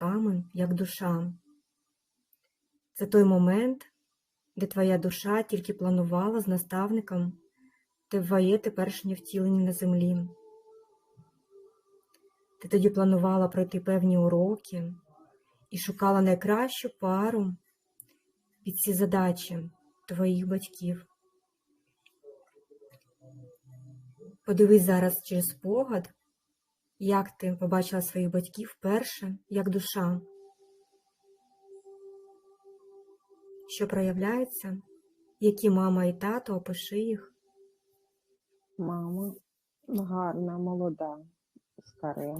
батьками як душа. Це той момент, де твоя душа тільки планувала з наставником твоє теперішнє втілення на землі. Ти тоді планувала пройти певні уроки і шукала найкращу пару під ці задачі твоїх батьків. Подивись зараз через спогад, як ти побачила своїх батьків вперше, як душа, що проявляється, які мама і тато, опиши їх. Мама гарна, молода, старе.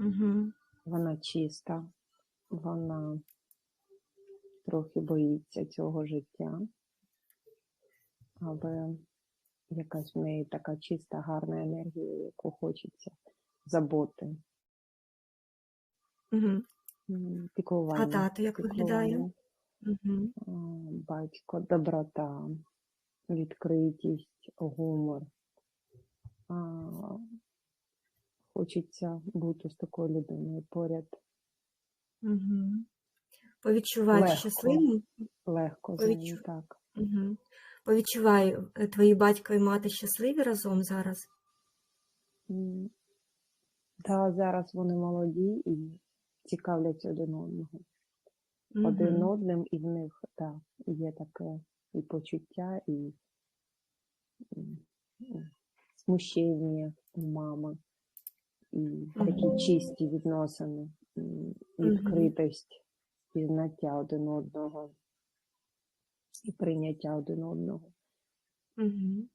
Угу. Вона чиста, вона трохи боїться цього життя, але якась в неї така чиста, гарна енергія, яку хочеться заботи, Угу. піклування. А тато як виглядає? Угу. Батько, доброта, відкритість, гумор. А, Хочеться бути з такою людиною поряд. Угу. Повідчувай Легко. щасливим. Легко Повідчу- так. Угу. Повідчувай, е, твої батько і мати щасливі разом зараз. М, Та зараз вони молоді і цікавляться один одного. Один Мгм. одним, і в них так, є таке і почуття, і м, м, смущення у мами, і такі Мгм. чисті відносини, м, відкритість, пізнаття один одного і прийняття один одного. Угу.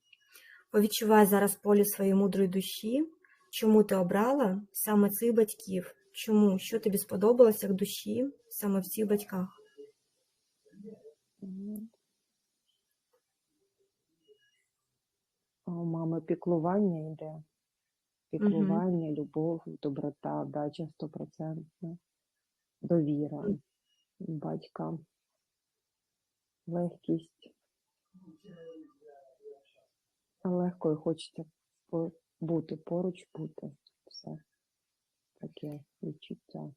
Повідчувай зараз полі своєї мудрої душі, чому ти обрала саме цих батьків. Чому? Що тобі сподобалося як душі саме в цих батьках? А у мами піклування йде. Піклування, любов, доброта, дача стопроцентна, довіра Мгм. Легкість. Легко і хочеться бути поруч, бути. Все. Таке відчуття.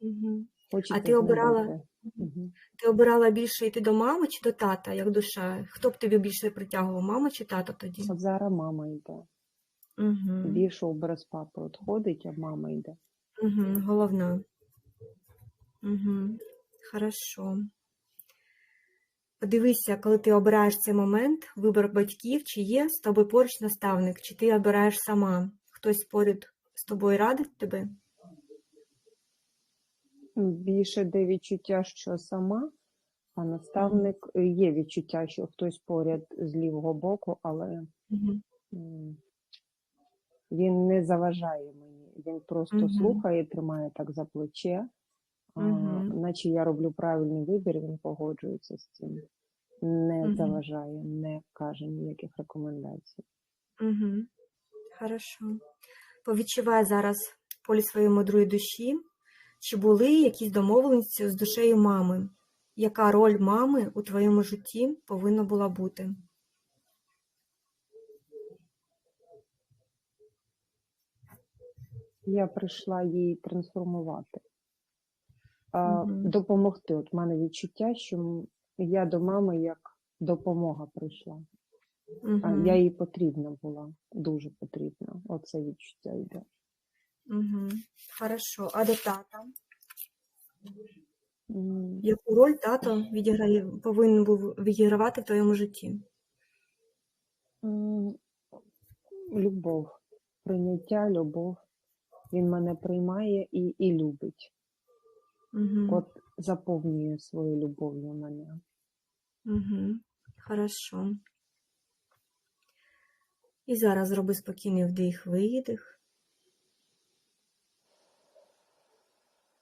Угу. Хочеться ти обирала-. Мгм. Ти обирала більше йти до мами чи до тата, як душа? Хто б тобі більше притягував, мама чи тато тоді? От зараз мама йде. Угу. Більше образ папи відходить, а мама йде. Угу. Головна. Угу. Хорошо. Подивися, коли ти обираєш цей момент, вибір батьків, чи є з тобою поруч наставник, чи ти обираєш сама. Хтось поряд з тобою радить тебе? Більше де відчуття, що сама, а наставник е, є відчуття, що хтось поряд з лівого боку, але Угу. він не заважає мені. Він просто Мгм. слухає, тримає так за плече, а. Наче я роблю правильний вибір, він погоджується з цим. Не Мгм. заважає, не каже ніяких рекомендацій. Угу. Хорошо. Повідчувай зараз полі своєї мудрої душі, чи були якісь домовленості з душею мами? Яка роль мами у твоєму житті повинна була бути? Я прийшла її трансформувати, а, допомогти. От в мене відчуття, що я до мами як допомога прийшла. А я їй потрібна була, дуже потрібна. Оце відчуття йде. Угу. Хорошо. А до тата? Яку роль тато відіграє, повинен був відігравати в твоєму житті? Любов, прийняття, любов. Він мене приймає і, і любить. Угу. От заповнює свою любов'ю мене. Угу. Хорошо. І зараз зроби спокійний вдих, видих.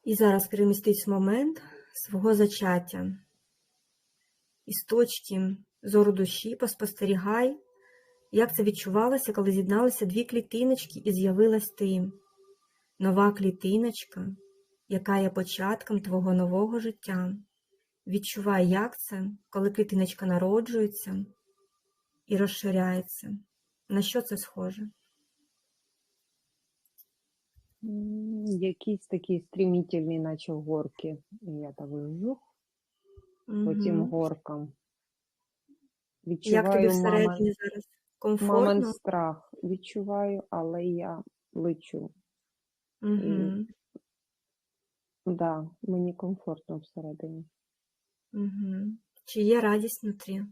І зараз перемістись в момент свого зачаття. Із точки зору душі поспостерігай, як це відчувалося, коли з'єдналися дві клітиночки і з'явилась ти. Нова клітиночка, яка є початком твого нового життя. Відчувай, як це, коли клітиночка народжується і розширяється. На що це схоже? Якісь такі стрімітельні, наче горки. Я так жух по тим горкам. Як тобі Відчуваю мамин, всередині зараз? мамин Комфортно? страх. Відчуваю, але я лечу. І Мгм. Да, мені комфортно всередині. Мгм. Чи є радість внутрі,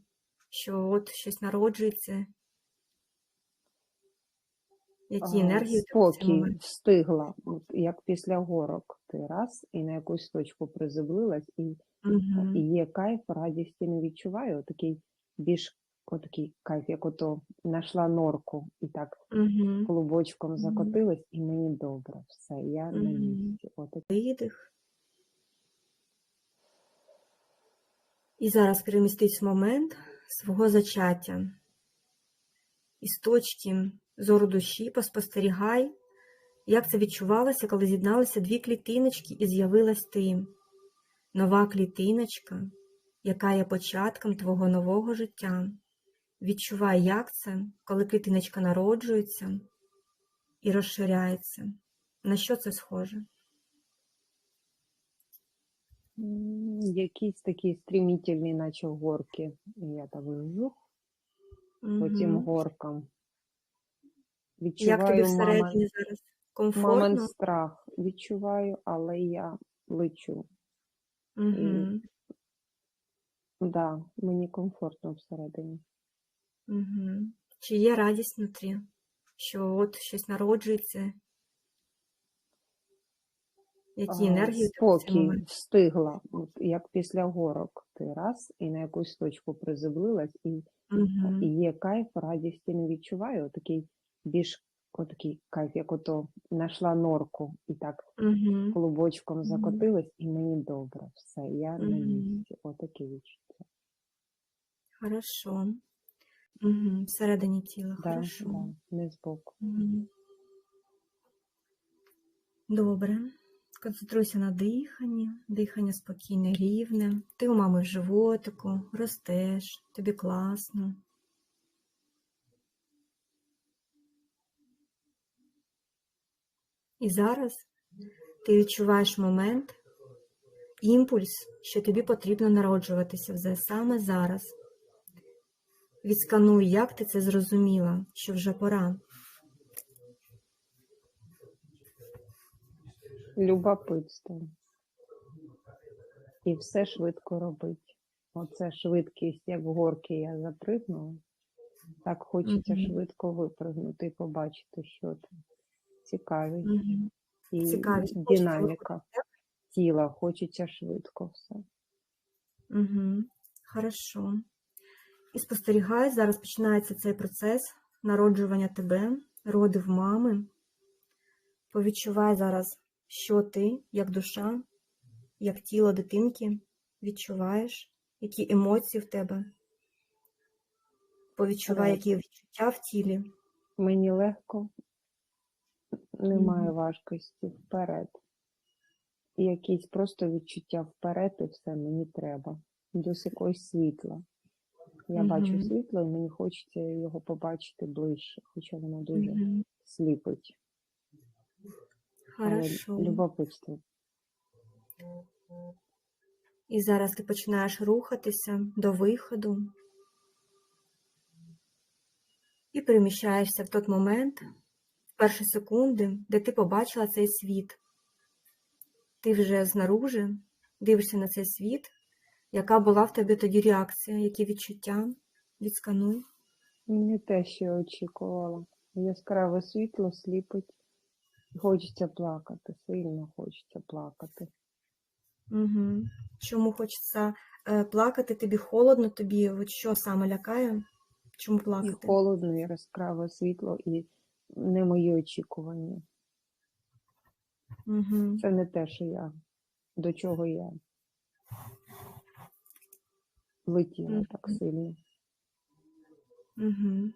що от щось народжується? Які енергії спокій встигла, от як після горок. Ти раз і на якусь точку приземлилась, і, і є кайф, радісті не відчуваю. Такий більш отакий кайф, як ото знайшла норку і так Мгм. клубочком закотилась, і мені добре. Все, я на місці. Отак. Видих. І зараз перемістись в момент свого зачаття. Із точки зору душі поспостерігай, як це відчувалося, коли з'єдналися дві клітиночки і з'явилась ти. Нова клітиночка, яка є початком твого нового життя. Відчувай, як це, коли клітиночка народжується і розширяється. На що це схоже? Якісь такі стрімітельні, наче горки. Я так жух по тим горкам. Як тобі Відчуваю всередині зараз? мамин Комфортно? страх. Відчуваю, але я лечу. І Угу. да, мені комфортно всередині. Угу. Чи є радість внутрі, що от щось народжується? Які енергії спокій встигла, от як після горок. Ти раз і на якусь точку приземлилась, і, і Угу. є кайф, радісті не відчуваю. Такий більш отакий кайф, як ото знайшла норку і так Угу. клубочком закотилась, і мені добре. Все, я на Угу. місці. Отаке відчуття. Хорошо. Угу. Всередині тіла. Да, Хорошо. да, не збоку. Угу. Добре. Концентруйся на диханні. Дихання спокійне, рівне. Ти у мами в животику, ростеш, тобі класно. І зараз ти відчуваєш момент, імпульс, що тобі потрібно народжуватися вже саме зараз. Відскануй, як ти це зрозуміла, що вже пора. Любопитство. І все швидко робить. Оце швидкість, як в горки я запригнула. Так хочеться Мгм. швидко випригнути і побачити, що там. Цікавість. Угу. І Цікавість. Хочеться динаміка тіла. Хочеться швидко все. Угу. Хорошо. І спостерігай, зараз починається цей процес народжування тебе, родив мами. Повідчувай зараз, що ти, як душа, як тіло дитинки відчуваєш, які емоції в тебе. Повідчувай, які відчуття в тілі. Мені легко, немає важкості вперед. І якісь просто відчуття вперед, і все мені треба. Десь якогось світла. Я бачу світло, і мені хочеться його побачити ближче, хоча воно дуже Мгм. сліпить. Але Хорошо. любопитство. І зараз ти починаєш рухатися до виходу і переміщаєшся в той момент, в перші секунди, де ти побачила цей світ. Ти вже знаружи дивишся на цей світ, яка була в тебе тоді реакція, які відчуття? Відскануй. Не те, що я очікувала. Яскраве світло сліпить. Хочеться плакати, сильно хочеться плакати. Угу. Чому хочеться е, плакати? Тобі холодно, тобі от що саме лякає? Чому І холодно, і яскраве світло, і не мої очікування. Угу. Це не те, що я, до чого я летіла так Мгм. сильно. Угу.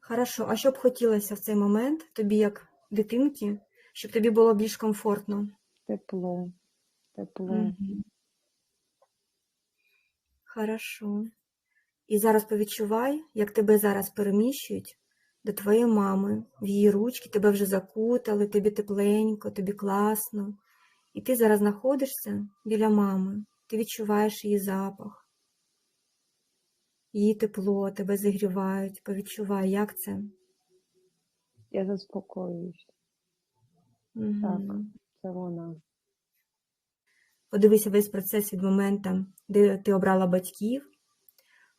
Хорошо, а що б хотілося в цей момент тобі, як дитинки, щоб тобі було більш комфортно? Тепло, тепло. Угу. Хорошо. І зараз повідчувай, як тебе зараз переміщують до твоєї мами, в її ручки, тебе вже закутали, тобі тепленько, тобі класно. І ти зараз знаходишся біля мами, ти відчуваєш її запах, її тепло, тебе зігрівають, повідчувай, як це. Я заспокоююсь. Так, Це вона. Подивися весь процес від моменту, де ти обрала батьків.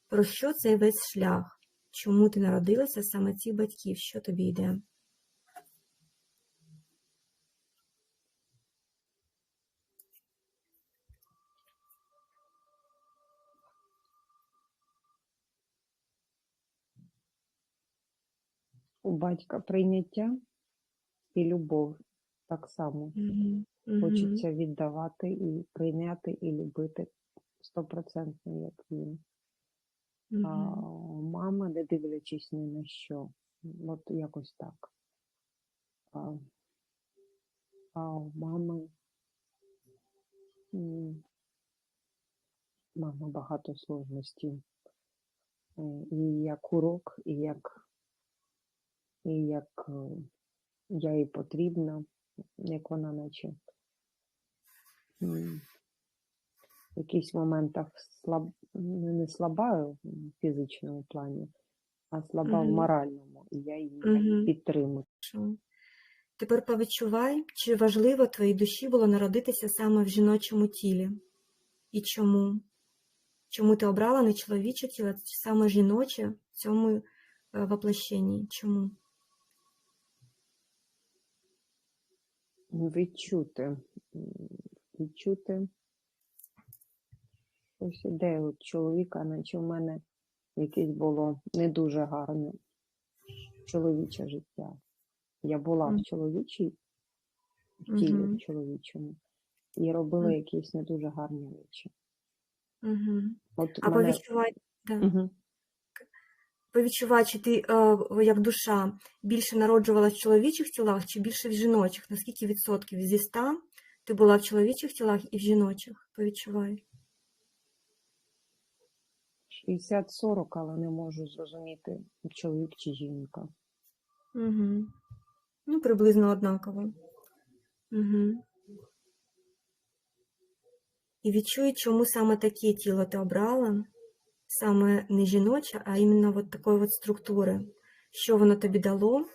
Про що цей весь шлях? Чому ти народилася саме цих батьків? Що тобі йде? У батька прийняття і любов так само. Мгм. Мгм. Хочеться віддавати і прийняти, і любити стопроцентно, як він. А Мгм. у мами, не дивлячись ні на що. От якось так. А, а у мами мама багато сложностей. Е, І як урок, і як, і як е, я їй потрібна, як вона наче в якихось моментах слаб, ну, не слаба в фізичному плані, а слаба в моральному, і я її Мгм. підтримую. Тепер повідчувай, чи важливо твоїй душі було народитися саме в жіночому тілі? І чому? Чому ти обрала не чоловіче тіло, а саме жіноче в цьому е, воплощенні? Чому? Відчути, відчути ось іде от чоловіка, наче в мене якесь було не дуже гарне чоловіче життя. Я була в чоловічій, в тілі в чоловічому, і робила якісь не дуже гарні речі. Угу. От А мене... повідчувай, да. Мгм. Повідчувай, чи ти е, як душа більше народжувалась в чоловічих тілах, чи більше в жіночих? Наскільки відсотків зі ста ти була в чоловічих тілах і в жіночих? Повідчувай. 60-40, але не можу зрозуміти, чоловік чи жінка. Угу. Ну, приблизно однаково. Угу. І відчуй, чому саме таке тіло ти обрала, саме не жіноче, а іменно от такої от структури. Що воно тобі дало,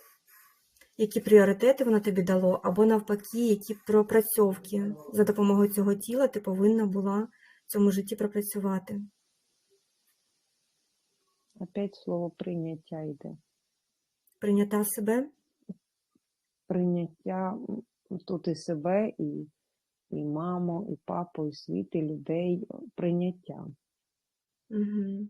які пріоритети воно тобі дало, або навпаки, які пропрацьовки за допомогою цього тіла ти повинна була в цьому житті пропрацювати. Опять слово прийняття йде. Прийняття себе. Прийняття тут і себе, і, і маму, і папу, і світ, і людей. Прийняття. Угу.